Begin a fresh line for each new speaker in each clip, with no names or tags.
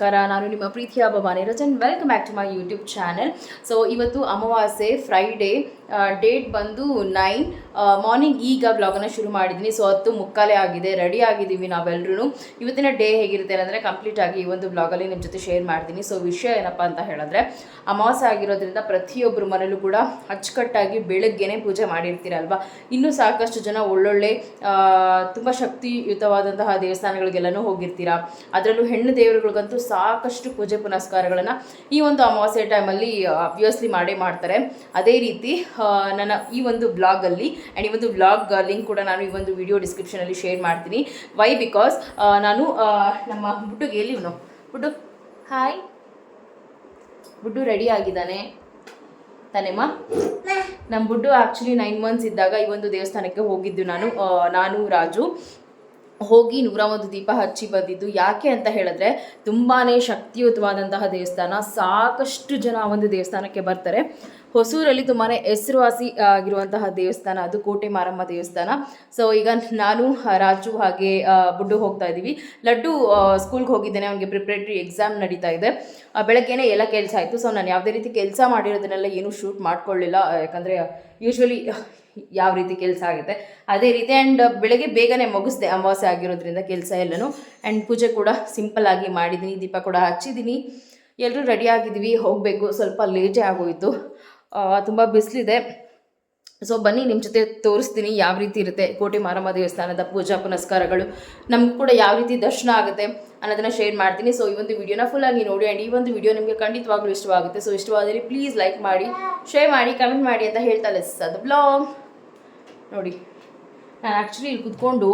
ನಮಸ್ಕಾರ, ನಾನು ನಿಮ್ಮ ಪ್ರೀತಿಯ Bhavani Rajan. Welcome back to my YouTube channel so ಇವತ್ತು ಅಮಾವಾಸ್ಯೆ ಫ್ರೈಡೇ ಡೇಟ್ ಬಂದು ನೈನ್ ಮಾರ್ನಿಂಗ್ ಈಗ ಬ್ಲಾಗನ್ನು ಶುರು ಮಾಡಿದ್ದೀನಿ ಸೊ ಹತ್ತು ಮುಕ್ಕಾಲೆ ಆಗಿದೆ. ರೆಡಿ ಆಗಿದ್ದೀವಿ ನಾವೆಲ್ಲರೂ ಇವತ್ತಿನ ಡೇ ಹೇಗಿರುತ್ತೆ ಅಂದರೆ ಕಂಪ್ಲೀಟ್ ಆಗಿ ಈ ಒಂದು ಬ್ಲಾಗಲ್ಲಿ ನಿಮ್ಮ ಜೊತೆ ಶೇರ್ ಮಾಡ್ತೀನಿ ಸೊ ವಿಷಯ ಏನಪ್ಪ ಅಂತ ಹೇಳಿದ್ರೆ, ಅಮಾವಾಸ್ಯೆ ಆಗಿರೋದ್ರಿಂದ ಪ್ರತಿಯೊಬ್ಬರ ಮನೇಲೂ ಕೂಡ ಅಚ್ಚುಕಟ್ಟಾಗಿ ಬೆಳಗ್ಗೆನೇ ಪೂಜೆ ಮಾಡಿರ್ತೀರಲ್ವ? ಇನ್ನೂ ಸಾಕಷ್ಟು ಜನ ಒಳ್ಳೊಳ್ಳೆ ತುಂಬ ಶಕ್ತಿಯುತವಾದಂತಹ ದೇವಸ್ಥಾನಗಳಿಗೆಲ್ಲನೂ ಹೋಗಿರ್ತೀರಾ? ಅದರಲ್ಲೂ ಹೆಣ್ಣು ದೇವರುಗಳಿಗಂತೂ ಸಾಕಷ್ಟು ಪೂಜೆ ಪುನಸ್ಕಾರಗಳನ್ನು ಈ ಒಂದು ಅಮಾವಾಸ್ಯೆ ಟೈಮಲ್ಲಿ ಅಬ್ವಿಯಸ್ಲಿ ಮಾಡೇ ಮಾಡ್ತಾರೆ. ಅದೇ ರೀತಿ ನನ್ನ ಈ ಒಂದು ಬ್ಲಾಗಲ್ಲಿ ಆ್ಯಂಡ್ ಈ ಒಂದು ಬ್ಲಾಗ್ ಲಿಂಕ್ ಕೂಡ ನಾನು ಈ ಒಂದು ವಿಡಿಯೋ ಡಿಸ್ಕ್ರಿಪ್ಷನಲ್ಲಿ ಶೇರ್ ಮಾಡ್ತೀನಿ. ವೈ ಬಿಕಾಸ್ ನಾನು ನಮ್ಮ ಬುಡ್ಡುಗೆ ಎಲ್ಲಿ ಇವನು? ಬುಡ್ಡು ಹಾಯ್ ಬುಡ್ಡು ರೆಡಿ ಆಗಿದ್ದಾನೆ. ತಾನೇಮ್ಮ? ನಮ್ಮ ಬುಡ್ಡು ಆ್ಯಕ್ಚುಲಿ ನೈನ್ ಮಂತ್ಸ್ ಇದ್ದಾಗ ಈ ಒಂದು ದೇವಸ್ಥಾನಕ್ಕೆ ಹೋಗಿದ್ದು ನಾನು ನಾನು, ರಾಜು. ಹೋಗಿ ನೂರ ಒಂದು ದೀಪ ಹಚ್ಚಿ ಬಂದಿದ್ದು. ಯಾಕೆ ಅಂತ ಹೇಳಿದ್ರೆ ತುಂಬಾ ಶಕ್ತಿಯುತವಾದಂತಹ ದೇವಸ್ಥಾನ. ಸಾಕಷ್ಟು ಜನ ಒಂದು ದೇವಸ್ಥಾನಕ್ಕೆ ಬರ್ತಾರೆ. ಹೊಸೂರಲ್ಲಿ ತುಂಬಾ ಹೆಸರುವಾಸಿ ಆಗಿರುವಂತಹ ದೇವಸ್ಥಾನ, ಅದು ಕೋಟೆ ಮಾರಮ್ಮ ದೇವಸ್ಥಾನ. ಸೊ ಈಗ ನಾನು ರಾಜು ಹಾಗೆ ಬುಡ್ಡು ಹೋಗ್ತಾ ಇದ್ದೀವಿ. ಲಡ್ಡು ಸ್ಕೂಲ್ಗೆ ಹೋಗಿದ್ದೇನೆ, ಅವನಿಗೆ ಪ್ರಿಪ್ರೇಟರಿ ಎಕ್ಸಾಮ್ ನಡೀತಾ ಇದೆ. ಬೆಳಗ್ಗೆನೇ ಎಲ್ಲ ಕೆಲಸ ಆಯಿತು. ಸೊ ನಾನು ಯಾವುದೇ ರೀತಿ ಕೆಲಸ ಮಾಡಿರೋದನ್ನೆಲ್ಲ ಏನೂ ಶೂಟ್ ಮಾಡ್ಕೊಳ್ಳಿಲ್ಲ. ಯಾಕಂದರೆ ಯೂಶ್ವಲಿ ಯಾವ ರೀತಿ ಕೆಲಸ ಆಗುತ್ತೆ. ಅದೇ ರೀತಿ ಆ್ಯಂಡ್ ಬೆಳಗ್ಗೆ ಬೇಗನೆ ಮುಗಿಸ್ದೆ ಅಮಾವಾಸ್ಯೆ ಆಗಿರೋದ್ರಿಂದ ಕೆಲಸ ಎಲ್ಲನೂ. ಆ್ಯಂಡ್ ಪೂಜೆ ಕೂಡ ಸಿಂಪಲ್ ಆಗಿ ಮಾಡಿದ್ದೀನಿ ದೀಪ ಕೂಡ ಹಚ್ಚಿದ್ದೀನಿ ಎಲ್ಲರೂ ರೆಡಿ ಆಗಿದ್ದೀವಿ ಹೋಗಬೇಕು. ಸ್ವಲ್ಪ ಲೇಟೇ ಆಗೋಯಿತು. ತುಂಬ ಬಿಸಿಲಿದೆ. ಸೊ ಬನ್ನಿ ನಿಮ್ಮ ಜೊತೆ ತೋರಿಸ್ತೀನಿ ಯಾವ ರೀತಿ ಇರುತ್ತೆ ಕೋಟೆ ಮಾರಮ್ಮ ದೇವಸ್ಥಾನದ ಪೂಜಾ ಪುನಸ್ಕಾರಗಳು. ನಮಗೂ ಕೂಡ ಯಾವ ರೀತಿ ದರ್ಶನ ಆಗುತ್ತೆ ಅನ್ನೋದನ್ನು ಶೇರ್ ಮಾಡ್ತೀನಿ. ಸೊ ಈ ಒಂದು ವಿಡಿಯೋನ ಫುಲ್ಲಾಗಿ ನೋಡಿ ಆ್ಯಂಡ್ ಈ ಒಂದು ವಿಡಿಯೋ ನಿಮಗೆ ಖಂಡಿತವಾಗ್ಲೂ ಇಷ್ಟವಾಗುತ್ತೆ. ಸೊ ಇಷ್ಟವಾದರೆ ಪ್ಲೀಸ್ ಲೈಕ್ ಮಾಡಿ ಶೇರ್ ಮಾಡಿ ಕಮೆಂಟ್ ಮಾಡಿ ಅಂತ ಹೇಳ್ತಾ ಲೆಸ್ ಅದು ಬ್ಲಾಗ್ ನೋಡಿ, ನಾನು ಆ್ಯಕ್ಚುಲಿ ಇಲ್ಲಿ ಕುತ್ಕೊಂಡು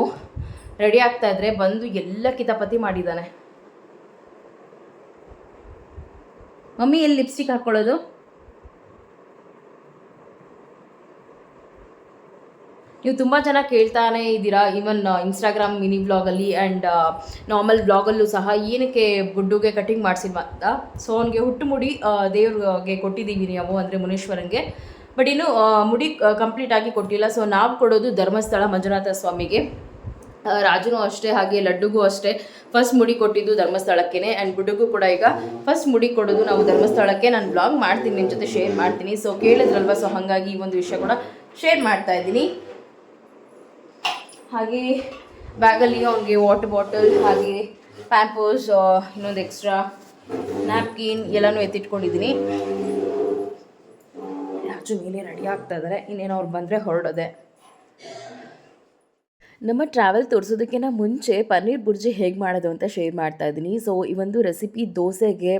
ರೆಡಿ ಆಗ್ತಾ ಇದ್ರೆ ಬಂದು ಎಲ್ಲ ಕಿತಾಪತಿ ಮಾಡಿದ್ದಾನೆ. ಮಮ್ಮಿ, ಎಲ್ಲಿ ಲಿಪ್ಸ್ಟಿಕ್ ಹಾಕ್ಕೊಳ್ಳೋದು ನೀವು ತುಂಬ ಜನ ಕೇಳ್ತಾನೆ ಇದ್ದೀರಾ ಈವನ್ ಇನ್ಸ್ಟಾಗ್ರಾಮ್ ಮಿನಿ ಬ್ಲಾಗಲ್ಲಿ ಆ್ಯಂಡ್ ನಾರ್ಮಲ್ ಬ್ಲಾಗಲ್ಲೂ ಸಹ ಏನಕ್ಕೆ ಬುಡ್ಡುಗೆ ಕಟಿಂಗ್ ಮಾಡಿಸಿಲ್ವ ಅಂತ. ಸೊ ಅವನಿಗೆ ಹುಟ್ಟು ಮುಡಿ ದೇವ್ರಿಗೆ ಕೊಟ್ಟಿದ್ದೀವಿ ನಾವು ಅಂದರೆ ಮುನೇಶ್ವರಂಗೆ. ಬಟ್ ಇನ್ನು ಮುಡಿ ಕಂಪ್ಲೀಟ್ ಆಗಿ ಕೊಟ್ಟಿಲ್ಲ. ಸೊ ನಾವು ಕೊಡೋದು ಧರ್ಮಸ್ಥಳ ಮಂಜುನಾಥ ಸ್ವಾಮಿಗೆ. ರಾಜುನೂ ಅಷ್ಟೇ, ಹಾಗೆ ಲಡ್ಡುಗೂ ಅಷ್ಟೇ. ಫಸ್ಟ್ ಮುಡಿ ಕೊಟ್ಟಿದ್ದು ಧರ್ಮಸ್ಥಳಕ್ಕೇನೆ ಆ್ಯಂಡ್ ಬುಡುಗೂ ಕೂಡ ಈಗ ಫಸ್ಟ್ ಮುಡಿ ಕೊಡೋದು ನಾವು ಧರ್ಮಸ್ಥಳಕ್ಕೆ. ನಾನು ಬ್ಲಾಗ್ ಮಾಡ್ತೀನಿ ನಿಮ್ಮ ಜೊತೆ ಶೇರ್ ಮಾಡ್ತೀನಿ. ಸೊ ಕೇಳಿದ್ರಲ್ವ? ಸೊ ಹಾಗಾಗಿ ಈ ಒಂದು ವಿಷಯ ಕೂಡ ಶೇರ್ ಮಾಡ್ತಾ ಇದ್ದೀನಿ. ಹಾಗೆ ಬ್ಯಾಗಲ್ಲಿ ಅವ್ರಿಗೆ ವಾಟರ್ ಬಾಟಲ್ ಹಾಗೆ ಪ್ಯಾಂಪರ್ಸ್ ಇನ್ನೊಂದು ಎಕ್ಸ್ಟ್ರಾ ನ್ಯಾಪ್ಕಿನ್ ಎಲ್ಲನೂ ಎತ್ತಿಟ್ಕೊಂಡಿದ್ದೀನಿ ರಾಜು ಮೇಲೆ ರೆಡಿ ಆಗ್ತಾ ಇದ್ದಾರೆ ಇನ್ನೇನು ಅವ್ರು ಬಂದರೆ ಹೊರಡೋದೆ. ನಮ್ಮ ಟ್ರಾವೆಲ್ ತೋರಿಸೋದಕ್ಕಿಂತ ಮುಂಚೆ ಪನ್ನೀರ್ ಬುರ್ಜಿ ಹೇಗೆ ಮಾಡೋದು ಅಂತ ಶೇರ್ ಮಾಡ್ತಾ ಇದ್ದೀನಿ. ಸೊ ಈ ಒಂದು ರೆಸಿಪಿ ದೋಸೆಗೆ,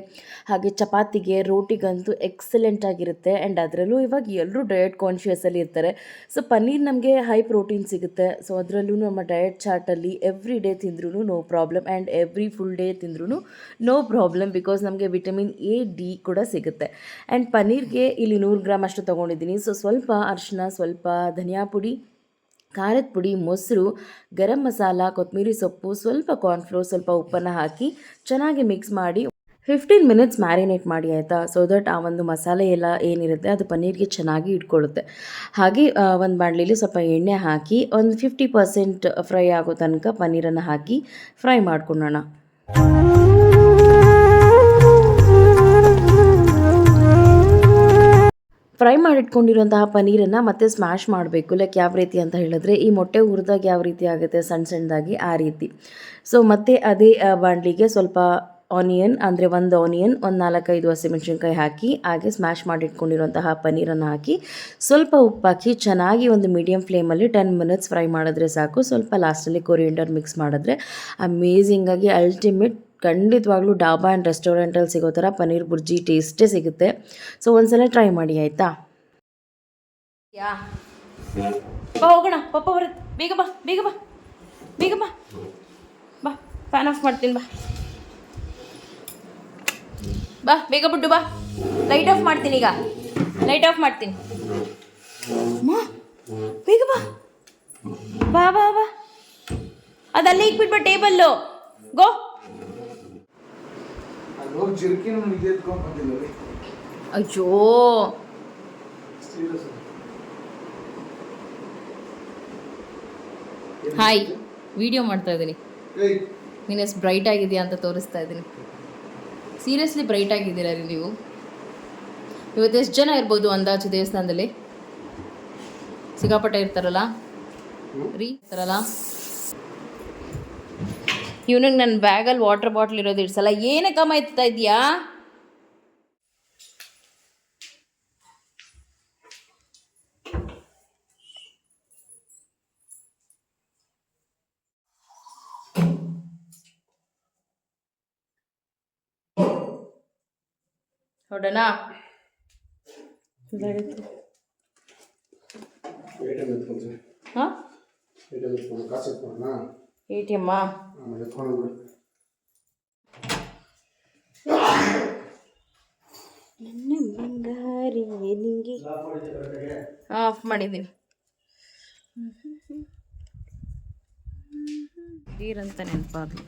ಹಾಗೆ ಚಪಾತಿಗೆ, ರೋಟಿಗಂತೂ ಎಕ್ಸಲೆಂಟ್ ಆಗಿರುತ್ತೆ. ಆ್ಯಂಡ್ ಅದರಲ್ಲೂ ಇವಾಗ ಎಲ್ಲರೂ ಡಯಟ್ ಕಾನ್ಷಿಯಸಲ್ಲಿ ಇರ್ತಾರೆ. ಸೊ ಪನ್ನೀರ್ ನಮಗೆ ಹೈ ಪ್ರೋಟೀನ್ ಸಿಗುತ್ತೆ. ಸೊ ಅದರಲ್ಲೂ ನಮ್ಮ ಡಯಟ್ ಚಾರ್ಟಲ್ಲಿ ಎವ್ರಿ ಡೇ ತಿಂದ್ರೂ no problem and every full day ತಿಂದ್ರೂ ನೋ ಪ್ರಾಬ್ಲಮ್ ಬಿಕಾಸ್ ನಮಗೆ ವಿಟಮಿನ್ ಎ ಡಿ ಕೂಡ ಸಿಗುತ್ತೆ. ಆ್ಯಂಡ್ ಪನ್ನೀರ್ಗೆ ಇಲ್ಲಿ ನೂರು ಗ್ರಾಮ್ ಅಷ್ಟು ತೊಗೊಂಡಿದ್ದೀನಿ. ಸೊ ಸ್ವಲ್ಪ ಅರಿಶಿನ ಸ್ವಲ್ಪ ಧನಿಯಾ ಪುಡಿ ಖಾರದ ಪುಡಿ, ಮೊಸರು, ಗರಂ ಮಸಾಲ ಕೊತ್ತಂಬರಿ ಸೊಪ್ಪು, ಸ್ವಲ್ಪ ಕಾರ್ನ್ಫ್ಲೋರ್ ಸ್ವಲ್ಪ ಉಪ್ಪನ್ನು ಹಾಕಿ ಚೆನ್ನಾಗಿ ಮಿಕ್ಸ್ ಮಾಡಿ ಫಿಫ್ಟೀನ್ ಮಿನಿಟ್ಸ್ ಮ್ಯಾರಿನೇಟ್ ಮಾಡಿ, ಆಯಿತಾ? ಸೊ ದಟ್ ಆ ಒಂದು ಮಸಾಲೆ ಎಲ್ಲ ಏನಿರುತ್ತೆ, ಅದು ಪನ್ನೀರ್ಗೆ ಚೆನ್ನಾಗಿ ಇಟ್ಕೊಳ್ಳುತ್ತೆ. ಹಾಗೆ ಒಂದು ಬಾಣಲಿಲಿ ಸ್ವಲ್ಪ ಎಣ್ಣೆ ಹಾಕಿ ಒಂದು ಫಿಫ್ಟಿ ಪರ್ಸೆಂಟ್ ಫ್ರೈ ಆಗೋ ತನಕ ಪನ್ನೀರನ್ನು ಹಾಕಿ ಫ್ರೈ ಮಾಡ್ಕೊಳ್ಳೋಣ. ಫ್ರೈ ಮಾಡಿಟ್ಕೊಂಡಿರುವಂತಹ ಪನ್ನೀರನ್ನು ಮತ್ತೆ ಸ್ಮ್ಯಾಶ್ ಮಾಡಬೇಕು. ಲೈಕ್ ಯಾವ ರೀತಿ ಅಂತ ಹೇಳಿದ್ರೆ ಈ ಮೊಟ್ಟೆ ಹುರಿದಾಗ ಯಾವ ರೀತಿ ಆಗುತ್ತೆ ಸಣ್ಣ ಸಣ್ಣದಾಗಿ ಆ ರೀತಿ. ಸೊ ಮತ್ತೆ ಅದೇ ಬಾಂಡ್ಲಿಗೆ ಸ್ವಲ್ಪ ಆನಿಯನ್ ಅಂದರೆ ಒಂದು ಆನಿಯನ್ ಒಂದು ನಾಲ್ಕೈದು ಹಸಿಮೆಣಸಿನ್ಕಾಯಿ ಹಾಕಿ, ಹಾಗೆ ಸ್ಮ್ಯಾಶ್ ಮಾಡಿಟ್ಕೊಂಡಿರುವಂತಹ ಪನ್ನೀರನ್ನು ಹಾಕಿ, ಸ್ವಲ್ಪ ಉಪ್ಪು ಹಾಕಿ, ಚೆನ್ನಾಗಿ ಒಂದು ಮೀಡಿಯಮ್ ಫ್ಲೇಮಲ್ಲಿ ಟೆನ್ ಮಿನಿಟ್ಸ್ ಫ್ರೈ ಮಾಡಿದ್ರೆ ಸಾಕು. ಸ್ವಲ್ಪ ಲಾಸ್ಟಲ್ಲಿ ಕೊರಿಯಂಡರ್ ಮಿಕ್ಸ್ ಮಾಡಿದ್ರೆ ಅಮೇಝಿಂಗಾಗಿ ಅಲ್ಟಿಮೇಟ್ ಖಂಡಿತವಾಗ್ಲೂ ಡಾಬಾ ಆ್ಯಂಡ್ ರೆಸ್ಟೋರೆಂಟಲ್ಲಿ ಸಿಗೋ ಥರ ಪನ್ನೀರ್ ಬುರ್ಜಿ ಟೇಸ್ಟೇ ಸಿಗುತ್ತೆ. ಸೊ ಒಂದ್ಸಲ ಟ್ರೈ ಮಾಡಿ, ಆಯಿತಾ? ಯಾ. ಬಾ, ಹೋಗೋಣ. ಪಪ್ಪ ಬರುತ್ತೆ. ಬೇಗ ಬಾ ಬೇಗ ಬಾ. ಬೇಗ ಬಾ. ಬಾ ಫ್ಯಾನ್ ಆಫ್ ಮಾಡ್ತೀನಿ, ಬಾ. ಬಾ, ಬೇಗ ಬಿಟ್ಟು ಬಾ. ಲೈಟ್ ಆಫ್ ಮಾಡ್ತೀನಿ ಈಗ. ಲೈಟ್ ಆಫ್ ಮಾಡ್ತೀನಿ. ಬೇಗ ಬಾ. ಬಾ ಬಾ ಬಾ. ಅದಲ್ಲೇ ಇಕ್ಬಿಟ್ಬಾ ಟೇಬಲ್ಲು ಗೋ.
ಹೋಗಿ ಜಿರ್ಕಿನ ನಿದ್ದೆ ಎತ್ಕೊಂಡ್ ಬಂದಿಲ್ಲ
ಅಯ್ಯೋ. ಹಾಯ್ ವಿಡಿಯೋ ಮಾಡ್ತಾ ಇದ್ದೀನಿ. ನೀನು ಎಷ್ಟು ಬ್ರೈಟ್ ಆಗಿದೆಯಾ ಅಂತ ತೋರಿಸ್ತಾ ಇದ್ದೀನಿ. ಸೀರಿಯಸ್ಲಿ ಬ್ರೈಟ್ ಆಗಿದ್ದೀರಾ ರೀ ನೀವು? ಇವತ್ತು ಎಷ್ಟು ಜನ ಇರ್ಬೋದು ಅಂದಾಜು ದೇವಸ್ಥಾನದಲ್ಲಿ? ಸಿಗಾಪಟ್ಟೆ ಇರ್ತಾರಲ್ಲ? ರೀ ಇರ್ತಾರಲ್ಲ? ಇವನಿಗೆ ನನ್ನ ಬ್ಯಾಗಲ್ಲಿ ವಾಟರ್ ಬಾಟ್ಲ್ ಇರೋದು ಇಡ್ಸಲ್ಲ ಏನಕ್ಕಮ್ಮ ಎತ್ತಾ ಇದೆಯಾ ಹೊಡೋಣ
ಎ.ಟಿ.ಎಮ್ ಎತ್ಕೊಂತೀನಿ
ಹಾಂ
ಬಿಡು
ನನ್ನ ಬಂಗಾರಿ ನಿಂಗೆ ಆಫ್ ಮಾಡಿದ್ದೀನಿ. ನೀರಂತ ನೆನಪಾದ್ಲು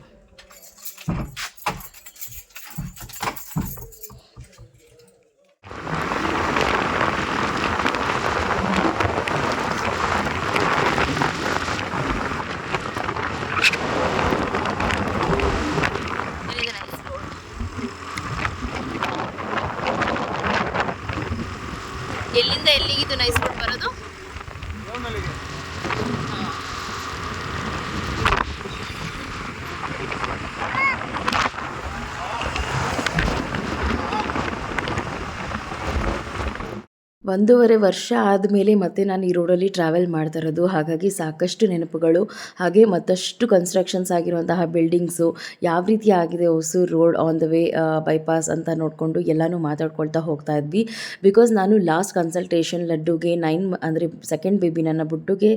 ಎಲ್ಲಿಂದ ಎಲ್ಲಿಗಿದು ನೈಸ್ ರೋಡ್ ಬರೋದು ಒಂದೂವರೆ ವರ್ಷ ಆದಮೇಲೆ ಮತ್ತೆ ನಾನು ಈ ರೋಡಲ್ಲಿ ಟ್ರಾವೆಲ್ ಮಾಡ್ತಾ ಇರೋದು. ಹಾಗಾಗಿ ಸಾಕಷ್ಟು ನೆನಪುಗಳು, ಹಾಗೆ ಮತ್ತಷ್ಟು ಕನ್ಸ್ಟ್ರಕ್ಷನ್ಸ್ ಆಗಿರುವಂತಹ ಬಿಲ್ಡಿಂಗ್ಸು ಯಾವ ರೀತಿ ಆಗಿದೆ Hosur road on the way bypass ಅಂತ ನೋಡಿಕೊಂಡು ಎಲ್ಲನೂ ಮಾತಾಡ್ಕೊಳ್ತಾ ಹೋಗ್ತಾ ಇದ್ವಿ. ಬಿಕಾಸ್ ನಾನು ಲಾಸ್ಟ್ ಕನ್ಸಲ್ಟೇಷನ್ ಲಡ್ಡುಗೆ ನೈನ್ ಅಂದರೆ ಸೆಕೆಂಡ್ ಬೇಬಿ ನನ್ನ ಬುಡ್ಡುಗೆ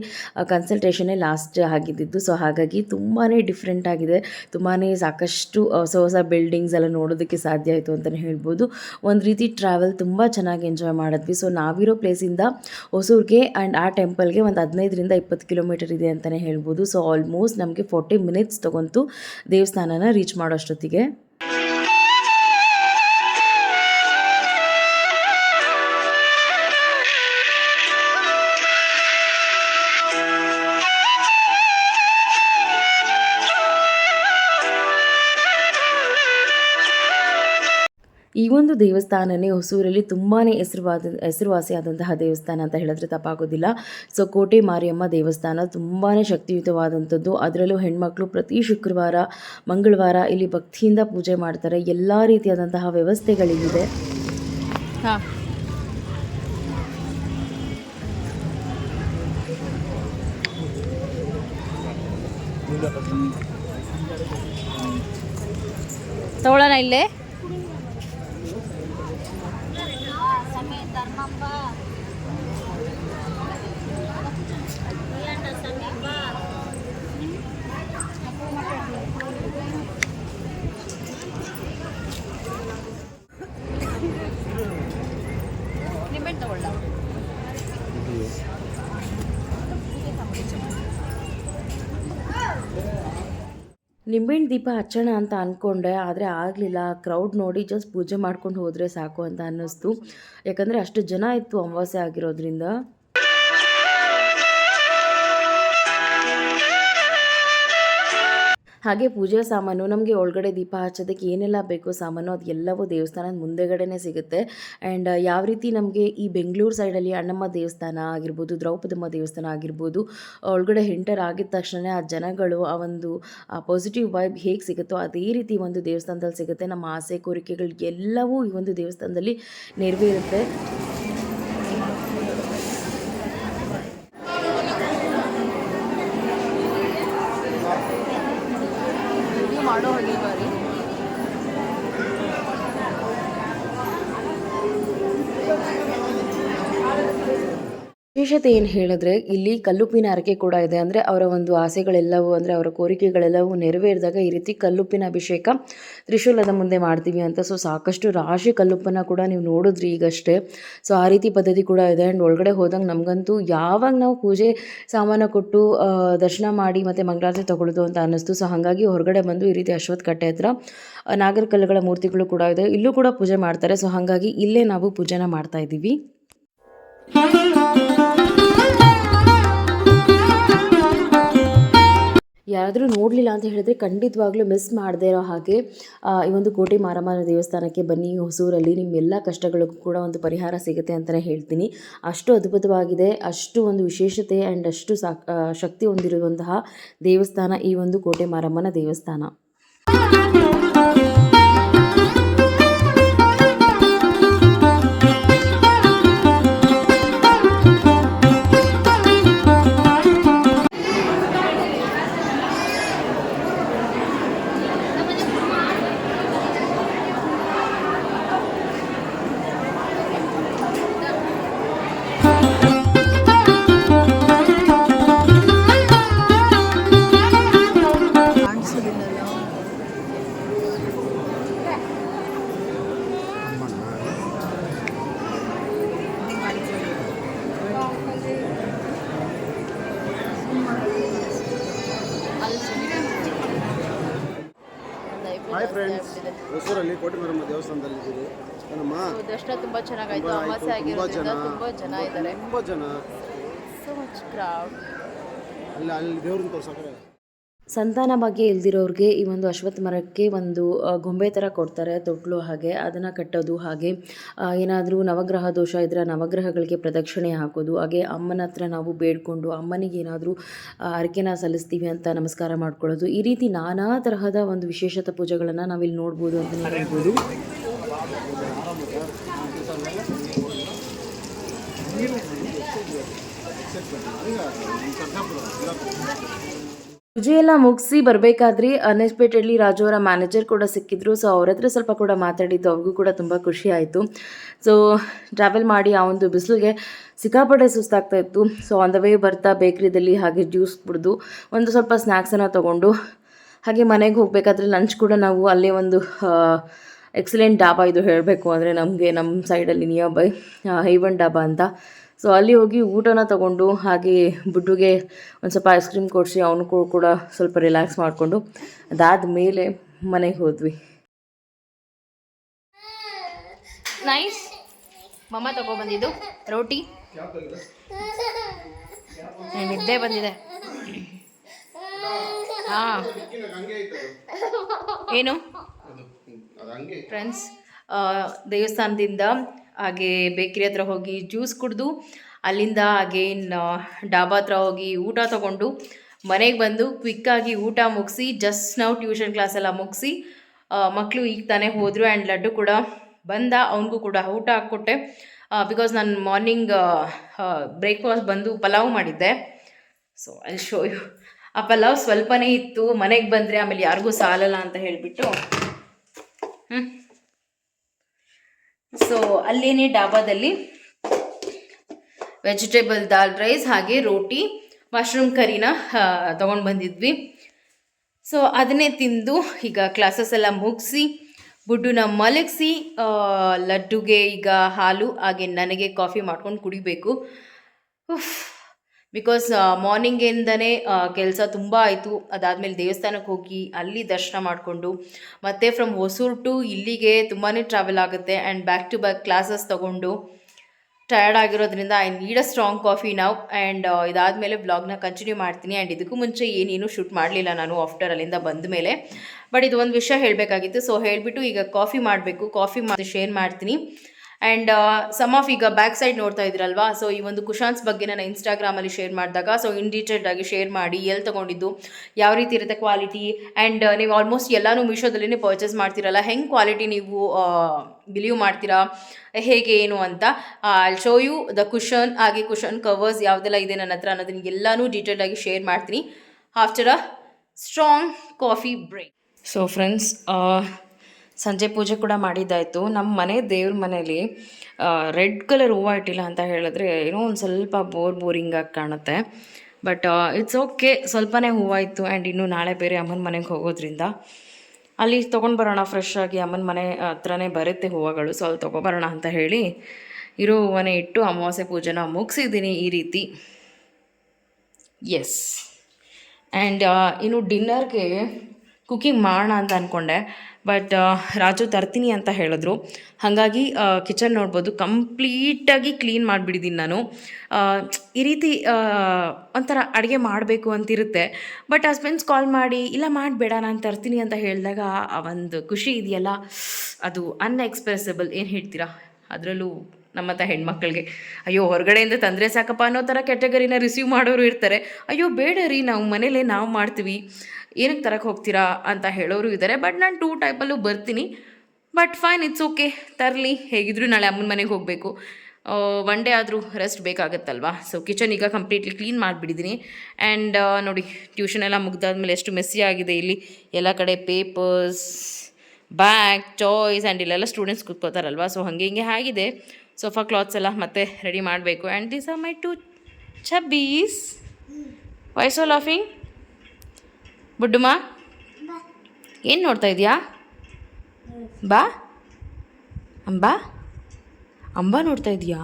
ಕನ್ಸಲ್ಟೇಷನ್ನೇ ಲಾಸ್ಟ್ ಆಗಿದ್ದಿದ್ದು. ಸೊ ಹಾಗಾಗಿ ತುಂಬಾ ಡಿಫ್ರೆಂಟ್ ಆಗಿದೆ. ತುಂಬಾ ಸಾಕಷ್ಟು ಹೊಸ ಹೊಸ ಬಿಲ್ಡಿಂಗ್ಸ್ ಎಲ್ಲ ನೋಡೋದಕ್ಕೆ ಸಾಧ್ಯ ಆಯಿತು ಅಂತಲೇ ಹೇಳ್ಬೋದು. ಒಂದು ರೀತಿ ಟ್ರಾವೆಲ್ ತುಂಬ ಚೆನ್ನಾಗಿ ಎಂಜಾಯ್ ಮಾಡಿದ್ವಿ. ಸೊ ನಾವಿರೋ ಪ್ಲೇಸಿಂದ ಹೊಸೂರಿಗೆ ಆ್ಯಂಡ್ ಆ ಟೆಂಪಲ್ಗೆ ಒಂದು ಹದಿನೈದರಿಂದ ಇಪ್ಪತ್ತು ಕಿಲೋಮೀಟರ್ ಇದೆ ಅಂತಲೇ ಹೇಳ್ಬೋದು. ಸೊ ಆಲ್ಮೋಸ್ಟ್ ನಮಗೆ ಫೋರ್ಟಿ ಮಿನಿಟ್ಸ್ ತೊಗೊಂತು ದೇವಸ್ಥಾನನ ರೀಚ್ ಮಾಡೋಷ್ಟೊತ್ತಿಗೆ ಈ ಒಂದು ದೇವಸ್ಥಾನನೇ ಹೊಸೂರಲ್ಲಿ ತುಂಬಾ ಹೆಸರುವಾದ, ಹೆಸರುವಾಸಿಯಾದಂತಹ ದೇವಸ್ಥಾನ ಅಂತ ಹೇಳಿದ್ರೆ ತಪ್ಪಾಗೋದಿಲ್ಲ. ಸೊ, ಕೋಟೆ ಮಾರಿಯಮ್ಮ ದೇವಸ್ಥಾನ ತುಂಬಾ ಶಕ್ತಿಯುತವಾದಂಥದ್ದು. ಅದರಲ್ಲೂ ಹೆಣ್ಮಕ್ಳು ಪ್ರತಿ ಶುಕ್ರವಾರ, ಮಂಗಳವಾರ ಇಲ್ಲಿ ಭಕ್ತಿಯಿಂದ ಪೂಜೆ ಮಾಡ್ತಾರೆ. ಎಲ್ಲ ರೀತಿಯಾದಂತಹ ವ್ಯವಸ್ಥೆಗಳಿಗಿದೆ ಹಾಂ. ತಗೊಳ್ಳೋಣ ಇಲ್ಲೇ ನಿಂಬೆಹಣ್ಣು ತಗೊಳ್ಳ ನಿಂಬೆಹಣ್ಣು ದೀಪ ಹಚ್ಚೋಣ ಅಂತ ಅಂದ್ಕೊಂಡೆ ಆದರೆ ಆಗಲಿಲ್ಲ. ಕ್ರೌಡ್ ನೋಡಿ ಜಸ್ಟ್ ಪೂಜೆ ಮಾಡ್ಕೊಂಡು ಹೋದರೆ ಸಾಕು ಅಂತ ಅನ್ನಿಸ್ತು. ಯಾಕಂದರೆ ಅಷ್ಟು ಜನ ಇತ್ತು ಅಮಾವಾಸ್ಯೆ ಆಗಿರೋದ್ರಿಂದ. ಹಾಗೆ ಪೂಜಾ ಸಾಮಾನು, ನಮಗೆ ಒಳಗಡೆ ದೀಪ ಹಚ್ಚೋದಕ್ಕೆ ಏನೆಲ್ಲ ಬೇಕು ಸಾಮಾನು, ಅದೆಲ್ಲವೂ ದೇವಸ್ಥಾನದ ಮುಂದೆಗಡೆನೇ ಸಿಗುತ್ತೆ. ಆ್ಯಂಡ್ ಯಾವ ರೀತಿ ನಮಗೆ ಈ ಬೆಂಗಳೂರು ಸೈಡಲ್ಲಿ ಅಣ್ಣಮ್ಮ ದೇವಸ್ಥಾನ ಆಗಿರ್ಬೋದು, ದ್ರೌಪದಮ್ಮ ದೇವಸ್ಥಾನ ಆಗಿರ್ಬೋದು, ಒಳಗಡೆ ಹೆಂಟರ್ ಆಗಿದ ತಕ್ಷಣ ಆ ಜನಗಳು, ಆ ಒಂದು ಪಾಸಿಟಿವ್ ವೈಬ್ ಹೇಗೆ ಸಿಗುತ್ತೋ ಅದೇ ರೀತಿ ಒಂದು ದೇವಸ್ಥಾನದಲ್ಲಿ ಸಿಗುತ್ತೆ. ನಮ್ಮ ಆಸೆ, ಕೋರಿಕೆಗಳು ಎಲ್ಲವೂ ಈ ಒಂದು ದೇವಸ್ಥಾನದಲ್ಲಿ ನೆರವೇರುತ್ತೆ ಮಾಡೋ ಹೋಗಿಲ್ವಾ ರೀ ವಿಶೇಷತೆ ಏನು ಹೇಳಿದ್ರೆ, ಇಲ್ಲಿ ಕಲ್ಲುಪ್ಪಿನ ಹರಕೆ ಕೂಡ ಇದೆ. ಅಂದರೆ ಅವರ ಒಂದು ಆಸೆಗಳೆಲ್ಲವೂ, ಅಂದರೆ ಅವರ ಕೋರಿಕೆಗಳೆಲ್ಲವೂ ನೆರವೇರಿದಾಗ ಈ ರೀತಿ ಕಲ್ಲುಪ್ಪಿನ ಅಭಿಷೇಕ ತ್ರಿಶೂಲದ ಮುಂದೆ ಮಾಡ್ತೀವಿ ಅಂತ. ಸೊ ಸಾಕಷ್ಟು ರಾಶಿ ಕಲ್ಲುಪ್ಪನ್ನು ಕೂಡ ನೀವು ನೋಡಿದ್ರಿ ಈಗಷ್ಟೇ. ಸೊ ಆ ರೀತಿ ಪದ್ಧತಿ ಕೂಡ ಇದೆ. ಆ್ಯಂಡ್ ಒಳಗಡೆ ಹೋದಂಗೆ ನಮಗಂತೂ ಯಾವಾಗ ನಾವು ಪೂಜೆ ಸಾಮಾನು ಕೊಟ್ಟು ದರ್ಶನ ಮಾಡಿ ಮತ್ತು ಮಂಗಳಾರತಿ ತಗೊಳ್ಳೋದು ಅಂತ ಅನ್ನಿಸ್ತು. ಸೊ ಹಾಗಾಗಿ ಹೊರಗಡೆ ಬಂದು ಈ ರೀತಿ ಅಶ್ವತ್ಥ ಕಟ್ಟೆ ಹತ್ರ ನಾಗರಕಲ್ಲುಗಳ ಮೂರ್ತಿಗಳು ಕೂಡ ಇದೆ. ಇಲ್ಲೂ ಕೂಡ ಪೂಜೆ ಮಾಡ್ತಾರೆ. ಸೊ ಹಾಗಾಗಿ ಇಲ್ಲೇ ನಾವು ಪೂಜೆನ ಮಾಡ್ತಾ ಇದ್ದೀವಿ. ಯಾರಾದರೂ ನೋಡಲಿಲ್ಲ ಅಂತ ಹೇಳಿದ್ರೆ ಖಂಡಿತವಾಗ್ಲೂ ಮಿಸ್ ಮಾಡದೇ ಇರೋ ಹಾಗೆ ಈ ಒಂದು ಕೋಟೆ ಮಾರಮ್ಮನ ದೇವಸ್ಥಾನಕ್ಕೆ ಬನ್ನಿ, ಹೊಸೂರಲ್ಲಿ ನಿಮ್ಮ ಎಲ್ಲ ಕಷ್ಟಗಳಿಗೂ ಕೂಡ ಒಂದು ಪರಿಹಾರ ಸಿಗುತ್ತೆ ಅಂತಲೇ ಹೇಳ್ತೀನಿ. ಅಷ್ಟು ಅದ್ಭುತವಾಗಿದೆ, ಅಷ್ಟು ಒಂದು ವಿಶೇಷತೆ ಆ್ಯಂಡ್ ಅಷ್ಟು ಸಾಕ್ ಶಕ್ತಿ ಹೊಂದಿರುವಂತಹ ದೇವಸ್ಥಾನ ಈ ಒಂದು ಕೋಟೆ ಮಾರಮ್ಮನ ದೇವಸ್ಥಾನ.
ಹೊಸೂರಲ್ಲಿ ಕೋಟೆ ಮಾರಮ್ಮ ದೇವಸ್ಥಾನದಲ್ಲಿದ್ದೀವಿ ನಮ್ಮ
ದರ್ಶನ ತುಂಬ ಚೆನ್ನಾಗಾಯ್ತು
ತುಂಬ ತುಂಬ
ಆಗಿರೋದ್ರಿಂದ
ಜನ.
ತುಂಬಾ ಜನ ಇದ್ದಾರೆ.
ತುಂಬಾ ಜನ.
ಸೊ ಮಚ್ ಕ್ರೌಡ್
ಅಲ್ಲಿ ಅಲ್ಲಿ ದೇವ್ರನ್ನ ತೋರ್ಸಕ್ಕೆ
ಸಂತಾನ ಭಾಗ್ಯ ಇಲ್ದಿರೋರಿಗೆ ಈ ಒಂದು ಅಶ್ವತ್ಥ ಮರಕ್ಕೆ ಒಂದು ಗೊಂಬೆ ಥರ ಕೊಡ್ತಾರೆ ತೊಟ್ಲು ಹಾಗೆ. ಅದನ್ನು ಕಟ್ಟೋದು ಹಾಗೆ. ಏನಾದರೂ ನವಗ್ರಹ ದೋಷ ಇದ್ದರೆ ನವಗ್ರಹಗಳಿಗೆ ಪ್ರದಕ್ಷಿಣೆ ಹಾಕೋದು. ಹಾಗೆ ಅಮ್ಮನ ಹತ್ರ ನಾವು ಬೇಡ್ಕೊಂಡು ಅಮ್ಮನಿಗೆ ಏನಾದರೂ ಅರಕೆನ ಸಲ್ಲಿಸ್ತೀವಿ ಅಂತ ನಮಸ್ಕಾರ ಮಾಡ್ಕೊಳ್ಳೋದು. ಈ ರೀತಿ ನಾನಾ ತರಹದ ಒಂದು ವಿಶೇಷತ ಪೂಜೆಗಳನ್ನು ನಾವಿಲ್ಲಿ ನೋಡ್ಬೋದು ಅಂತ ಹೇಳ್ಬೋದು. ಪೂಜೆ ಎಲ್ಲ ಮುಗಿಸಿ ಬರಬೇಕಾದ್ರೆ ಅನ್ಎಕ್ಸ್ಪೆಕ್ಟೆಡ್ಲಿ ರಾಜು ಅವರ ಮ್ಯಾನೇಜರ್ ಕೂಡ ಸಿಕ್ಕಿದ್ರು. ಸೊ ಅವ್ರ ಹತ್ರ ಸ್ವಲ್ಪ ಕೂಡ ಮಾತಾಡಿದ್ದು ಅವ್ರಿಗೂ ಕೂಡ ತುಂಬ ಖುಷಿ ಆಯಿತು. ಸೊ ಟ್ರಾವೆಲ್ ಮಾಡಿ ಆ ಒಂದು ಬಿಸಿಲಿಗೆ ಸಿಕ್ಕಾಪಟ್ಟೆ ಸುಸ್ತಾಗ್ತಾ ಇತ್ತು. ಸೊ ಆನ್ ದ ವೇ ಬರ್ತಾ ಬೇಕ್ರಿದಲ್ಲಿ ಹಾಗೆ ಜ್ಯೂಸ್ ಕುಡಿದು ಒಂದು ಸ್ವಲ್ಪ ಸ್ನ್ಯಾಕ್ಸನ್ನು ತೊಗೊಂಡು ಹಾಗೆ ಮನೆಗೆ ಹೋಗಬೇಕಾದ್ರೆ ಲಂಚ್ ಕೂಡ ನಾವು ಅಲ್ಲೇ ಒಂದು ಎಕ್ಸಲೆಂಟ್ ಡಾಬಾ ಇದು ಹೇಳಬೇಕು. ಅಂದರೆ ನಮಗೆ ನಮ್ಮ ಸೈಡಲ್ಲಿ ನಿಯರ್ ಬೈ ಹೈವನ್ ಡಾಬಾ ಅಂತ. ಸೊ ಅಲ್ಲಿ ಹೋಗಿ ಊಟನ ತಗೊಂಡು ಹಾಗೆ ಬುಡ್ಡುಗೆ ಒಂದು ಸ್ವಲ್ಪ ಐಸ್ ಕ್ರೀಮ್ ಕೊಡಿಸಿ ಅವನು ಕೂಡ ಸ್ವಲ್ಪ ರಿಲ್ಯಾಕ್ಸ್ ಮಾಡಿಕೊಂಡು ಅದಾದ ಮೇಲೆ ಮನೆಗೆ ಹೋದ್ವಿ. ನೈಸ್ ಮಮ್ಮ ತಗೊಬಂದಿದ್ದು. ರೋಟಿ. ನಿದ್ದೆ ಬಂದಿದೆ. ಹಾಂ. ಏನು?
ಅದು ಹಂಗೆ.
ಫ್ರೆಂಡ್ಸ್ ದೇವಸ್ಥಾನದಿಂದ ಹಾಗೆ ಬೇಕ್ರಿ ಹತ್ರ ಹೋಗಿ ಜ್ಯೂಸ್ ಕುಡಿದು ಅಲ್ಲಿಂದ ಅಗೇನ್ ಡಾಬಾ ಹತ್ರ ಹೋಗಿ ಊಟ ತಗೊಂಡು ಮನೆಗೆ ಬಂದು ಕ್ವಿಕ್ಕಾಗಿ ಊಟ ಮುಗಿಸಿ ಜಸ್ಟ್ ನಾವು ಟ್ಯೂಷನ್ ಕ್ಲಾಸ್ ಎಲ್ಲ ಮುಗಿಸಿ ಮಕ್ಕಳು ಈಗ ತಾನೇ ಹೋದರು ಆ್ಯಂಡ್ ಲಡ್ಡು ಕೂಡ ಬಂದ, ಅವನಿಗೂ ಕೂಡ ಊಟ ಹಾಕ್ಕೊಟ್ಟೆ. ಬಿಕಾಸ್ ನಾನು ಮಾರ್ನಿಂಗ್ ಬ್ರೇಕ್ಫಾಸ್ಟ್ ಬಂದು ಪಲಾವ್ ಮಾಡಿದ್ದೆ. ಸೊ ಐ ಶೋ ಯು ಆ ಪಲಾವ್ ಸ್ವಲ್ಪನೇ ಇತ್ತು, ಮನೆಗೆ ಬಂದರೆ ಆಮೇಲೆ ಯಾರಿಗೂ ಸಾಲಲ್ಲ ಅಂತ ಹೇಳಿಬಿಟ್ಟು. ಸೊ ಅಲ್ಲೇನೇ ಡಾಬಾದಲ್ಲಿ ವೆಜಿಟೇಬಲ್ ದಾಲ್ ರೈಸ್ ಹಾಗೆ ರೋಟಿ ಮಶ್ರೂಮ್ ಕರಿನ ತೊಗೊಂಡು ಬಂದಿದ್ವಿ. ಸೊ ಅದನ್ನೇ ತಿಂದು ಈಗ ಕ್ಲಾಸಸ್ ಎಲ್ಲ ಮುಗಿಸಿ ಬುಡ್ಡುನ ಮಲಗಿಸಿ ಲಡ್ಡುಗೆ ಈಗ ಹಾಲು, ಹಾಗೆ ನನಗೆ ಕಾಫಿ ಮಾಡ್ಕೊಂಡು ಕುಡಿಬೇಕು. ಉಫ್ ಬಿಕಾಸ್ ಮಾರ್ನಿಂಗಿಂದನೇ ಕೆಲಸ ತುಂಬ ಆಯಿತು. ಅದಾದಮೇಲೆ ದೇವಸ್ಥಾನಕ್ಕೆ ಹೋಗಿ ಅಲ್ಲಿ ದರ್ಶನ ಮಾಡಿಕೊಂಡು, ಮತ್ತು ಫ್ರಮ್ ಹೊಸೂರು ಟು ಇಲ್ಲಿಗೆ ತುಂಬಾ ಟ್ರಾವೆಲ್ ಆಗುತ್ತೆ. And back to back classes ತೊಗೊಂಡು ಟಯರ್ಡ್ ಆಗಿರೋದ್ರಿಂದ I need a strong coffee ನಾವು ಆ್ಯಂಡ್ ಇದಾದಮೇಲೆ ಬ್ಲಾಗ್ನ ಕಂಟಿನ್ಯೂ ಮಾಡ್ತೀನಿ. ಆ್ಯಂಡ್ ಇದಕ್ಕೂ ಮುಂಚೆ ಏನೇನು ಶೂಟ್ ಮಾಡಲಿಲ್ಲ ನಾನು ಆಫ್ಟರ್ ಅಲ್ಲಿಂದ ಬಂದ ಮೇಲೆ ಬಟ್ ಇದು ಒಂದು ವಿಷಯ ಹೇಳಬೇಕಾಗಿತ್ತು. ಸೊ ಹೇಳಿಬಿಟ್ಟು ಈಗ ಕಾಫಿ ಮಾಡಬೇಕು. ಕಾಫಿ ಮಾಡಿ ಶೇರ್ ಮಾಡ್ತೀನಿ. ಆ್ಯಂಡ್ ಸಮ್ ಆಫ್ ಈಗ ಬ್ಯಾಕ್ ಸೈಡ್ ನೋಡ್ತಾ ಇದ್ರಲ್ವಾ? ಸೊ ಈ ಒಂದು ಕುಶಾನ್ಸ್ ಬಗ್ಗೆ ನಾನು ಇನ್ಸ್ಟಾಗ್ರಾಮಲ್ಲಿ ಶೇರ್ ಮಾಡಿದಾಗ ಸೊ ಇನ್ ಡೀಟೇಲ್ಡ್ ಆಗಿ ಶೇರ್ ಮಾಡಿ ಎಲ್ಲಿ ತೊಗೊಂಡಿದ್ದು, ಯಾವ ರೀತಿ ಇರುತ್ತೆ ಕ್ವಾಲಿಟಿ ಆ್ಯಂಡ್ ನೀವು ಆಲ್ಮೋಸ್ಟ್ ಎಲ್ಲನೂ ಮೀಶೋದಲ್ಲೇ ಪರ್ಚೇಸ್ ಮಾಡ್ತೀರಲ್ಲ, ಹೆಂಗೆ ಕ್ವಾಲಿಟಿ ನೀವು ಬಿಲೀವ್ ಮಾಡ್ತೀರಾ? ಹೇಗೆ ಏನು ಅಂತ I show you the cushion ಹಾಗೆ ಕುಷನ್ ಕವರ್ಸ್ ಯಾವುದೆಲ್ಲ ಇದೆ ನನ್ನ ಹತ್ರ ಅನ್ನೋದನ್ನ ಎಲ್ಲನೂ ಡೀಟೇಲ್ ಆಗಿ ಶೇರ್ ಮಾಡ್ತೀನಿ. After a strong coffee break so friends ಸಂಜೆ ಪೂಜೆ ಕೂಡ ಮಾಡಿದ್ದಾಯಿತು. ನಮ್ಮ ಮನೆ ದೇವ್ರ ಮನೇಲಿ ರೆಡ್ ಕಲರ್ ಹೂವು ಇಟ್ಟಿಲ್ಲ ಅಂತ ಹೇಳಿದ್ರೆ ಏನೋ ಒಂದು ಸ್ವಲ್ಪ ಬೋರ್ ಬೋರಿಂಗಾಗಿ ಕಾಣುತ್ತೆ. ಬಟ್ ಇಟ್ಸ್ ಓಕೆ ಸ್ವಲ್ಪನೇ ಹೂವು ಇತ್ತು ಆ್ಯಂಡ್ ಇನ್ನು ನಾಳೆ ಬೇರೆ ಅಮ್ಮನ ಮನೆಗೆ ಹೋಗೋದ್ರಿಂದ. ಅಲ್ಲಿ ತೊಗೊಂಡು ಬರೋಣ ಫ್ರೆಶ್ ಆಗಿ ಅಮ್ಮನ ಮನೆ ಹತ್ರನೇ ಬರುತ್ತೆ ಹೂವುಗಳು ಸೊ ಅಲ್ಲಿ ತೊಗೊಬರೋಣ ಅಂತ ಹೇಳಿ ಇರೋ ಹೂವನೇ ಇಟ್ಟು ಅಮಾವಾಸ್ಯೆ ಪೂಜೆನ ಮುಗಿಸಿದ್ದೀನಿ ಈ ರೀತಿ. ಎಸ್ ಆ್ಯಂಡ್ ಇನ್ನು ಡಿನ್ನರ್ಗೆ ಕುಕಿಂಗ್ ಮಾಡೋಣ ಅಂತ ಅಂದ್ಕೊಂಡೆ ಬಟ್ ರಾಜು ತರ್ತೀನಿ ಅಂತ ಹೇಳಿದ್ರು. ಹಾಗಾಗಿ ಕಿಚನ್ ನೋಡ್ಬೋದು. ಕಂಪ್ಲೀಟಾಗಿ ಕ್ಲೀನ್ ಮಾಡಿಬಿಡಿದ್ದೀನಿ ನಾನು. ಈ ರೀತಿ ಒಂಥರ ಅಡುಗೆ ಮಾಡಬೇಕು ಅಂತಿರುತ್ತೆ. ಬಟ್ ಹಸ್ಬೆಂಡ್ಸ್ ಕಾಲ್ ಮಾಡಿ, ಇಲ್ಲ, ಮಾಡಬೇಡ, ನಾನು ತರ್ತೀನಿ ಅಂತ ಹೇಳಿದಾಗ, ಆ, ಒಂದು ಖುಷಿ ಇದೆಯಲ್ಲ? ಅದು ಅನ್ಎಕ್ಸ್ಪ್ರೆಸಿಬಲ್ ಏನು ಹೇಳ್ತೀರಾ? ಅದರಲ್ಲೂ ನಮ್ಮತ್ತ ಹೆಣ್ಮಕ್ಳಿಗೆ, ಅಯ್ಯೋ, ಹೊರಗಡೆಯಿಂದ ತಂದರೆ ಸಾಕಪ್ಪ ಅನ್ನೋ ಥರ ಕ್ಯಾಟಗರಿನ ರಿಸೀವ್ ಮಾಡೋರು ಇರ್ತಾರೆ. ಅಯ್ಯೋ, ಬೇಡ ರೀ, ನಾವು ಮನೇಲೇ ನಾವು ಮಾಡ್ತೀವಿ. ಏನಕ್ಕೆ ತರಕ್ಕೆ ಹೋಗ್ತೀರಾ ಅಂತ ಹೇಳೋರು ಇದ್ದಾರೆ. ಬಟ್ ನಾನು ಟೂ ಟೈಪಲ್ಲೂ ಬರ್ತೀನಿ. ಬಟ್ ಫೈನ್ ಇಟ್ಸ್ ಓಕೆ ತರಲಿ, ಹೇಗಿದ್ರು ನಾಳೆ ಅಮ್ಮನ ಮನೆಗೆ ಹೋಗಬೇಕು. ಒನ್ ಡೇ ಆದರೂ ರೆಸ್ಟ್ ಬೇಕಾಗತ್ತಲ್ವಾ? ಸೊ ಕಿಚನ್ ಈಗ ಕಂಪ್ಲೀಟ್ಲಿ ಕ್ಲೀನ್ ಮಾಡಿಬಿಟ್ಟಿದ್ದೀನಿ ಆ್ಯಂಡ್ ನೋಡಿ ಟ್ಯೂಷನ್ ಎಲ್ಲ ಮುಗ್ದಾದ್ಮೇಲೆ ಎಷ್ಟು ಮೆಸ್ಸಿ ಆಗಿದೆ ಇಲ್ಲಿ. ಎಲ್ಲ ಕಡೆ ಪೇಪರ್ಸ್ ಬ್ಯಾಗ್ ಟಾಯ್ಸ್ ಆ್ಯಂಡ್ ಇಲ್ಲೆಲ್ಲ ಸ್ಟೂಡೆಂಟ್ಸ್ ಕೂತ್ಕೋತಾರಲ್ವಾ? ಸೊ ಹಾಗೆ ಹಿಂಗೆ ಆಗಿದೆ. ಸೋಫಾ ಕ್ಲಾತ್ಸ್ ಎಲ್ಲ ಮತ್ತೆ ರೆಡಿ ಮಾಡಬೇಕು. And these are my two ಛಬ್ಬೀಸ್ ವೈಸೋ ಲಾಫಿಂಗ್ ಬುಡ್ಡುಮ್ಮ ಏನು ನೋಡ್ತಾ ಇದೆಯಾ? ಬಾ. ಅಂಬಾ? ಅಂಬಾ ನೋಡ್ತಾ ಇದೆಯಾ?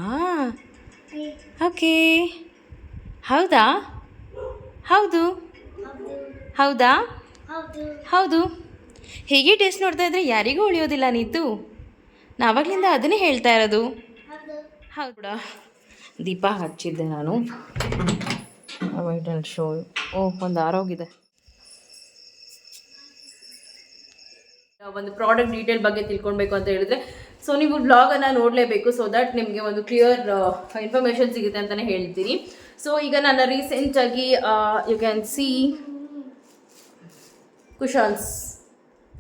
ಓಕೆ. ಹೌದಾ? ಹೌದು. ಹೌದಾ? ಹೌದು. ಹೀಗೆ ಟೇಸ್ಟ್ ನೋಡ್ತಾ ಇದ್ರೆ ಯಾರಿಗೂ ಉಳಿಯೋದಿಲ್ಲ ನೀತು. ನಾವಾಗಲಿಂದ ಅದನ್ನೇ ಹೇಳ್ತಾ ಇರೋದು. ಹೌದು. ದೀಪ ಹಚ್ಚಿದ್ದೆ ನಾನು. ಶೋ ಓ ಒಂದು ಆರೋಗಿದೆ ಒಂದು ಪ್ರಾಡಕ್ಟ್ ಡೀಟೇಲ್ ಬಗ್ಗೆ ತಿಳ್ಕೊಳ್ಬೇಕು ಅಂತ ಹೇಳಿದ್ರೆ ಸೊ ನೀವು ಬ್ಲಾಗನ್ನು ನೋಡಲೇಬೇಕು ಸೊ ದಟ್ ನಿಮಗೆ ಒಂದು ಕ್ಲಿಯರ್ ಇನ್ಫಾರ್ಮೇಷನ್ ಸಿಗುತ್ತೆ ಅಂತಲೇ ಹೇಳ್ತೀನಿ. ಸೊ ಈಗ ನನ್ನ ರೀಸೆಂಟಾಗಿ you can see cushions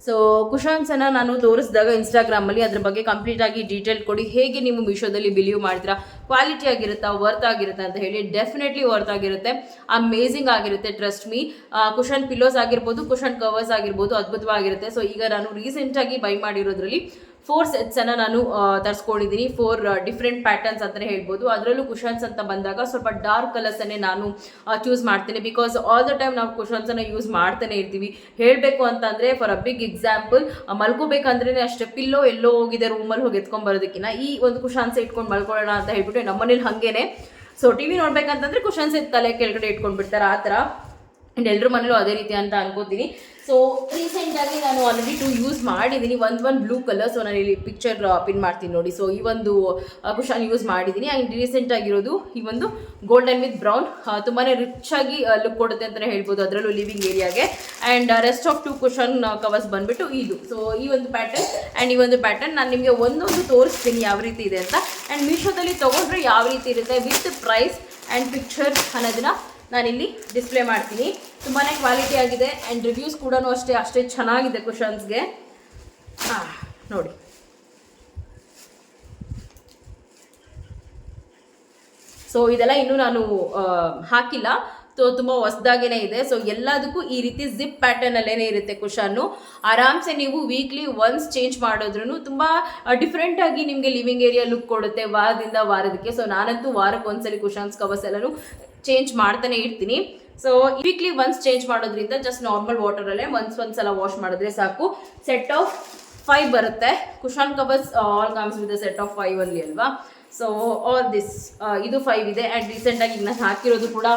so ಕುಶಾನ್ಸನ್ನು ನಾನು ತೋರಿಸಿದಾಗ ಇನ್ಸ್ಟಾಗ್ರಾಮಲ್ಲಿ ಅದ್ರ ಬಗ್ಗೆ ಕಂಪ್ಲೀಟ್ ಆಗಿ ಡೀಟೇಲ್ ಕೊಡಿ. ಹೇಗೆ ನೀವು ಮೀಶೋದಲ್ಲಿ ಬಿಲೀವ್ ಮಾಡ್ತೀರಾ? ಕ್ವಾಲಿಟಿ ಆಗಿರುತ್ತಾ? ವರ್ತ್ ಆಗಿರುತ್ತೆ ಅಂತ ಹೇಳಿ ಡೆಫಿನೆಟ್ಲಿ ವರ್ತ್ ಆಗಿರುತ್ತೆ. ಅಮೇಝಿಂಗ್ ಆಗಿರುತ್ತೆ ಟ್ರಸ್ಟ್ ಮೀ ಕುಶನ್ ಪಿಲೋಸ್ ಆಗಿರ್ಬೋದು ಕುಶನ್ ಕವರ್ಸ್ ಆಗಿರ್ಬೋದು, ಅದ್ಭುತವಾಗಿರುತ್ತೆ. ಸೊ ಈಗ ನಾನು ರೀಸೆಂಟಾಗಿ ಬೈ ಮಾಡಿರೋದ್ರಲ್ಲಿ ಫೋರ್ ಸೆಟ್ಸನ್ನು ನಾನು ತರಿಸ್ಕೊಂಡಿದ್ದೀನಿ ಫೋರ್ ಡಿಫ್ರೆಂಟ್ ಪ್ಯಾಟರ್ನ್ಸ್ ಅಂತ ಹೇಳ್ಬೋದು. ಅದರಲ್ಲೂ ಕುಶನ್ಸ್ ಅಂತ ಬಂದಾಗ ಸ್ವಲ್ಪ ಡಾರ್ಕ್ ಕಲರ್ಸನ್ನೇ ನಾನು ಚೂಸ್ ಮಾಡ್ತೀನಿ. ಬಿಕಾಸ್ ಆಲ್ ದ ಟೈಮ್ ನಾವು ಕುಷನ್ಸನ್ನು ಯೂಸ್ ಮಾಡ್ತಾನೆ ಇರ್ತೀವಿ. ಹೇಳಬೇಕು ಅಂತಂದರೆ ಫಾರ್ ಅ ಬಿಗ್ ಎಕ್ಸಾಂಪಲ್ ಮಲ್ಕೋಬೇಕಂದ್ರೆ ಅಷ್ಟೇ ಪಿಲ್ಲೋ ಎಲ್ಲೋ ಹೋಗಿದೆ ರೂಮಲ್ಲಿ ಹೋಗಿ ಎತ್ಕೊಂಬರೋದಕ್ಕಿಂತ ಈ ಒಂದು ಕುಷಾನ್ಸ್ ಇಟ್ಕೊಂಡು ಮಲ್ಕೊಳ್ಳೋಣ ಅಂತ ಹೇಳ್ಬಿಟ್ಟು ನಮ್ಮನೇಲಿ ಹಾಗೇನೆ. ಸೊ ಟಿ ವಿ ನೋಡ್ಬೇಕಂತಂದ್ರೆ ಕುಶನ್ಸ್ ತಲೆ ಕೆಳಗಡೆ ಇಟ್ಕೊಂಡ್ಬಿಡ್ತಾರೆ, ಆ ಥರ. ಆ್ಯಂಡ್ ಮನೆಯಲ್ಲೂ ಮನೇಲೂ ಅದೇ ರೀತಿ ಅಂತ ಅನ್ಕೋತೀನಿ. ಸೊ ರೀಸೆಂಟಾಗಿ ನಾನು ಆಲ್ರೆಡಿ ಟು ಯೂಸ್ ಮಾಡಿದ್ದೀನಿ ಒಂದು ಒಂದು ಬ್ಲೂ ಕಲರ್ ಸೊ ನಾನು ಇಲ್ಲಿ ಪಿಕ್ಚರ್ ಪಿನ್ ಮಾಡ್ತೀನಿ ನೋಡಿ. ಸೊ ಈ ಒಂದು ಕುಶನ್ ಯೂಸ್ ಮಾಡಿದ್ದೀನಿ ಆ್ಯಂಡ್ ರೀಸೆಂಟ್ ಆಗಿರೋದು ಈ ಒಂದು ಗೋಲ್ಡನ್ ವಿತ್ ಬ್ರೌನ್ ತುಂಬಾ ರಿಚ್ ಆಗಿ ಲುಕ್ ಕೊಡುತ್ತೆ ಅಂತಲೇ ಹೇಳ್ಬೋದು ಅದರಲ್ಲೂ living ಏರಿಯಾಗೆ and rest of two cushion covers ಬಂದ್ಬಿಟ್ಟು ಇದು. ಸೊ ಈ ಒಂದು ಪ್ಯಾಟರ್ನ್ ಆ್ಯಂಡ್ ಈ ಒಂದು ಪ್ಯಾಟರ್ನ್ ನಾನು ನಿಮಗೆ ಒಂದೊಂದು ತೋರಿಸ್ತೀನಿ ಯಾವ ರೀತಿ ಇದೆ ಅಂತ. ಆ್ಯಂಡ್ ಮೀಶೋದಲ್ಲಿ ತೊಗೊಂಡ್ರೆ ಯಾವ ರೀತಿ ಇರುತ್ತೆ ವಿತ್ ಪ್ರೈಸ್ ಆ್ಯಂಡ್ ಪಿಕ್ಚರ್ ಅನ್ನೋದನ್ನ ನಾನಿಲ್ಲಿ ಡಿಸ್ಪ್ಲೇ ಮಾಡ್ತೀನಿ. ತುಂಬಾ ಕ್ವಾಲಿಟಿ ಆಗಿದೆ ಆ್ಯಂಡ್ ರಿವ್ಯೂಸ್ ಕೂಡ ಅಷ್ಟೇ ಅಷ್ಟೇ ಚೆನ್ನಾಗಿದೆ ಕುಷನ್ಸ್ಗೆ ಹಾಂ, ನೋಡಿ. ಸೊ ಇದೆಲ್ಲ ಇನ್ನೂ ನಾನು ಹಾಕಿಲ್ಲ. ಸೊ ತುಂಬ ಹೊಸ್ದಾಗೇನೆ ಇದೆ. ಸೊ ಎಲ್ಲದಕ್ಕೂ ಈ ರೀತಿ ಜಿಪ್ ಪ್ಯಾಟರ್ನಲ್ಲೇ ಇರುತ್ತೆ ಕುಷನ್ನು ಆರಾಮ್ಸೆ ನೀವು ವೀಕ್ಲಿ ಒನ್ಸ್ ಚೇಂಜ್ ಮಾಡಿದ್ರೂ ತುಂಬ ಡಿಫ್ರೆಂಟಾಗಿ ನಿಮಗೆ ಲಿವಿಂಗ್ ಏರಿಯಾ ಲುಕ್ ಕೊಡುತ್ತೆ ವಾರದಿಂದ ವಾರದಕ್ಕೆ. ಸೊ ನಾನಂತೂ ವಾರಕ್ಕೆ ಒಂದ್ಸಲಿ ಕುಷನ್ಸ್ ಕವರ್ಸ್ ಎಲ್ಲನೂ ಚೇಂಜ್ ಮಾಡ್ತಾನೆ ಇರ್ತೀನಿ. ಸೊ ವೀಕ್ಲಿ ಒನ್ಸ್ ಚೇಂಜ್ ಮಾಡೋದ್ರಿಂದ ಜಸ್ಟ್ ನಾರ್ಮಲ್ ವಾಟರಲ್ಲೇ ಒನ್ಸ್ ಒಂದ್ಸಲ ವಾಶ್ ಮಾಡಿದ್ರೆ ಸಾಕು. ಸೆಟ್ ಆಫ್ ಫೈವ್ ಬರುತ್ತೆ. Cushion covers all comes with set of five ಅಲ್ಲಿ ಅಲ್ವಾ? ಸೊ ಆಲ್ ದಿಸ್ ಇದು ಫೈವ್ ಇದೆ. ಆ್ಯಂಡ್ ರೀಸೆಂಟಾಗಿ ಈಗ ನಾನು ಹಾಕಿರೋದು ಕೂಡ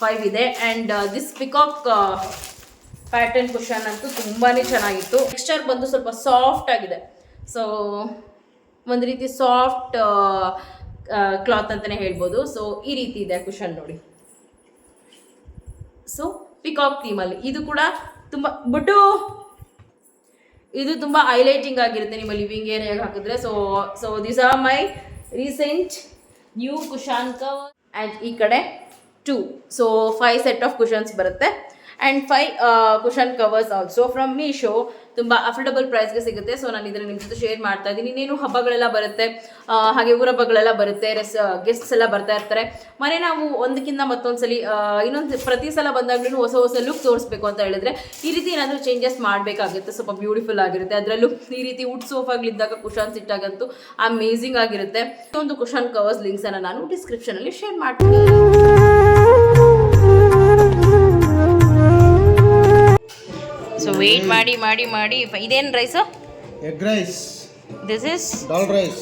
ಫೈವ್ ಇದೆ. And this peacock pattern cushion ಅಂತೂ ತುಂಬಾ ಚೆನ್ನಾಗಿತ್ತು. ಟೆಕ್ಸ್ಚರ್ ಬಂದು ಸ್ವಲ್ಪ ಸಾಫ್ಟ್ ಆಗಿದೆ. ಸೊ ಒಂದು ರೀತಿ ಸಾಫ್ಟ್ ಕ್ಲಾತ್ ಅಂತಲೇ ಹೇಳ್ಬೋದು. ಸೊ ಈ ರೀತಿ ಇದೆ ಕುಶನ್ ನೋಡಿ. ಸೊ ಪಿಕಾಕ್ ಥೀಮಲ್ಲಿ ಇದು ಕೂಡ ತುಂಬ ಬಟ್ ಇದು ತುಂಬ ಹೈಲೈಟಿಂಗ್ ಆಗಿರುತ್ತೆ ನಿಮ್ಮ ಲಿವಿಂಗ್ ಏರಿಯಾಗೆ ಹಾಕಿದ್ರೆ. So so this are my recent new cushion cover and ಈ ಕಡೆ too so five set of cushions ಬರುತ್ತೆ. And five cushion covers also from Meesho ತುಂಬ ಅಫೋರ್ಡಬಲ್ ಪ್ರೈಸ್ಗೆ ಸಿಗುತ್ತೆ. ಸೊ ನಾನು ಇದನ್ನು ನಿಮ್ಮ ಜೊತೆ ಶೇರ್ ಮಾಡ್ತಾ ಇದ್ದೀನಿ. ಇನ್ನೇನು ಹಬ್ಬಗಳೆಲ್ಲ ಬರುತ್ತೆ ಹಾಗೆ ಊರ ಹಬ್ಬಗಳೆಲ್ಲ ಬರುತ್ತೆ ರೆಸ್ ಗೆಸ್ಟ್ಸ್ ಎಲ್ಲ ಬರ್ತಾ ಇರ್ತಾರೆ. ಮನೆ ನಾವು ಒಂದಕ್ಕಿಂತ ಮತ್ತೊಂದು ಸಲ ಇನ್ನೊಂದು ಪ್ರತಿ ಸಲ ಬಂದಾಗ್ಲೂ ಹೊಸ ಹೊಸ ಲುಕ್ ತೋರಿಸ್ಬೇಕು ಅಂತ ಹೇಳಿದ್ರೆ, ಈ ರೀತಿ ಏನಾದರೂ ಚೇಂಜಸ್ ಮಾಡಬೇಕಾಗುತ್ತೆ ಸ್ವಲ್ಪ ಬ್ಯೂಟಿಫುಲ್ ಆಗಿರುತ್ತೆ. ಅದರಲ್ಲೂ ಈ ರೀತಿ ವುಡ್ ಸೋಫಾಗಳಿದ್ದಾಗ ಕುಷನ್ಸ್ ಇಟ್ಟಾಗಂತೂ ಅಮೇಝಿಂಗ್ ಆಗಿರುತ್ತೆ. ಒಂದು ಕುಷನ್ ಕವರ್ಸ್ ಲಿಂಕ್ಸನ್ನು ನಾನು ಡಿಸ್ಕ್ರಿಪ್ಷನಲ್ಲಿ ಶೇರ್ ಮಾಡ್ತೀನಿ. ವೇಟ್ ಮಾಡಿ ಮಾಡಿ ಮಾಡಿ. ಇದೇನು rice
egg rice
this is
dal rice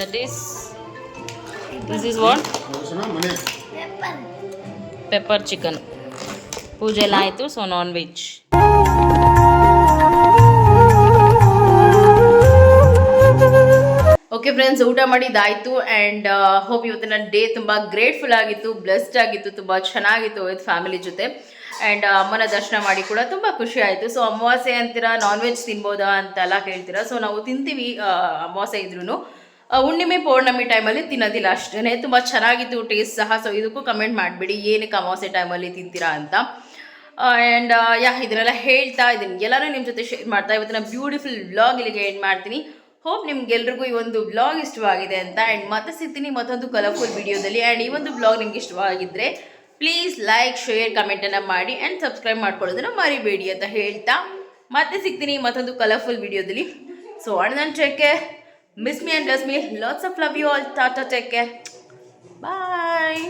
that is this is what pepper chicken ಪೂಜೆ ಎಲ್ಲ ಆಯಿತು so non veg okay friends ಊಟ ಮಾಡಿದ್ದಾಯಿತು ಆ್ಯಂಡ್ ಹೋಪ್ uh, ಇವತ್ತಿನ ಡೇ ತುಂಬ ಗ್ರೇಟ್ಫುಲ್ ಆಗಿತ್ತು ಬ್ಲೆಸ್ಡ್ ಆಗಿತ್ತು ತುಂಬ ಚೆನ್ನಾಗಿತ್ತು ವಿತ್ ಫ್ಯಾಮಿಲಿ ಜೊತೆ. ಆ್ಯಂಡ್ ಅಮ್ಮನ ದರ್ಶನ ಮಾಡಿ ಕೂಡ ತುಂಬ ಖುಷಿ ಆಯಿತು. ಸೊ ಅಮಾವಾಸ್ಯೆ ಅಂತೀರಾ ನಾನ್ ವೆಜ್ ತಿನ್ಬೋದಾ ಅಂತೆಲ್ಲ ಕೇಳ್ತೀರಾ. ಸೊ ನಾವು ತಿಂತೀವಿ ಅಮಾವಾಸ್ಯೆ ಇದ್ರೂ ಹುಣ್ಣಿಮೆ, ಪೌರ್ಣಮಿ ಟೈಮಲ್ಲಿ ತಿನ್ನೋದಿಲ್ಲ ಅಷ್ಟೇ ತುಂಬ ಚೆನ್ನಾಗಿತ್ತು ಟೇಸ್ಟ್ ಸಹ. ಸೊ ಇದಕ್ಕೂ ಕಮೆಂಟ್ ಮಾಡಿಬಿಡಿ, ಏನಕ್ಕೆ ಅಮಾವಾಸ್ಯೆ ಟೈಮಲ್ಲಿ ತಿಂತೀರಾ ಅಂತ. ಆ್ಯಂಡ್ ಯಾ, ಇದನ್ನೆಲ್ಲ ಹೇಳ್ತಾ ಇದ್ದೀನಿ. ಎಲ್ಲರೂ ನಿಮ್ಮ ಜೊತೆ ಶೇರ್ ಮಾಡ್ತಾ ಇವತ್ತಿನ ಬ್ಯೂಟಿಫುಲ್ ವ್ಲಾಗ್ ಇಲ್ಲಿಗೆ ಎಂಡ್ ಮಾಡ್ತೀನಿ. ಹೋಪ್ ನಿಮ್ಗೆಲ್ರಿಗೂ ಈ ಒಂದು ಬ್ಲಾಗ್ ಇಷ್ಟವಾಗಿದೆ ಅಂತ. ಆ್ಯಂಡ್ ಮತ್ತೆ ಸಿಗ್ತೀನಿ ಮತ್ತೊಂದು ಕಲರ್ಫುಲ್ ವೀಡಿಯೋದಲ್ಲಿ ಆ್ಯಂಡ್ ಈ ಒಂದು ಬ್ಲಾಗ್ ನಿಮ್ಗೆ ಇಷ್ಟವಾಗಿದ್ದರೆ ಪ್ಲೀಸ್ ಲೈಕ್ ಶೇರ್ ಕಮೆಂಟನ್ನು ಮಾಡಿ ಆ್ಯಂಡ್ ಸಬ್ಸ್ಕ್ರೈಬ್ ಮಾಡ್ಕೊಳ್ಳೋದನ್ನು ಮರಿಬೇಡಿ ಅಂತ ಹೇಳ್ತಾ ಮತ್ತೆ ಸಿಗ್ತೀನಿ ಮತ್ತೊಂದು ಕಲರ್ಫುಲ್ ವಿಡಿಯೋದಲ್ಲಿ ಸೊ ಅಣ್ಣ ನನ್ನ take miss me and does me lots of love you all Tata take bye